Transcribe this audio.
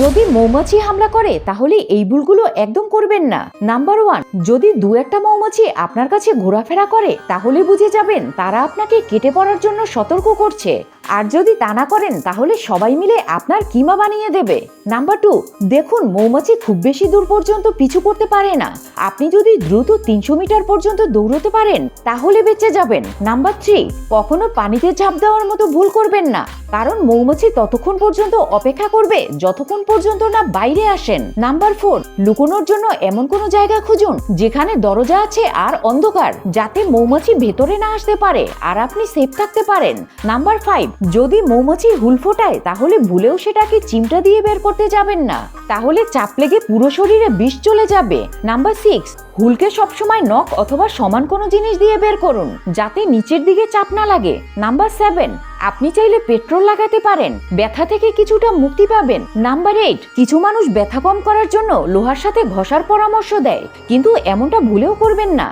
যদি মৌমাছি হামলা করে তাহলে এই ভুলগুলো একদম করবেন না। নাম্বার ওয়ান যদি দু একটা মৌমাছি আপনার কাছে ঘোরাফেরা করে, তাহলে বুঝে যাবেন তারা আপনাকে কেটে পড়ার জন্য সতর্ক করছে। আর যদি তা না করেন, তাহলে সবাই মিলে আপনার কিমা বানিয়ে দেবে। নাম্বার টু, দেখুন মৌমাছি খুব বেশি দূর পর্যন্ত পিছু করতে পারে না। আপনি যদি দ্রুত তিনশো মিটার পর্যন্ত দৌড়তে পারেন, তাহলে বেঁচে যাবেন। নাম্বার থ্রি, কখনো পানিতে ঝাঁপ দেওয়ার মতো ভুল করবেন না। কারণ মৌমাছি ততক্ষণ পর্যন্ত অপেক্ষা করবে, যতক্ষণ পর্যন্ত না বাইরে আসেন। নাম্বার ফোর, লুকোনোর জন্য এমন কোনো জায়গা খুঁজুন যেখানে দরজা আছে আর অন্ধকার, যাতে মৌমাছি ভেতরে না আসতে পারে আর আপনি সেফ থাকতে পারেন। নাম্বার ফাইভ যদি মৌমাছি হুল ফোটায় তাহলে ভুলেও সেটাকে চিমটা দিয়ে বের করতে যাবেন না। তাহলে চাপ লেগে পুরো শরীরে বিষ চলে যাবে। নাম্বার সিক্স হুলকে সবসময় নখ অথবা সমান কোনো জিনিস দিয়ে বের করুন, যাতে নিচের দিকে চাপ না লাগে। নাম্বার সেভেন আপনি চাইলে পেট্রোল লাগাতে পারেন, ব্যথা থেকে কিছুটা মুক্তি পাবেন। নাম্বার এইট কিছু মানুষ ব্যথা কম করার জন্য লোহার সাথে ঘষার পরামর্শ দেয়, কিন্তু এমনটা ভুলেও করবেন না।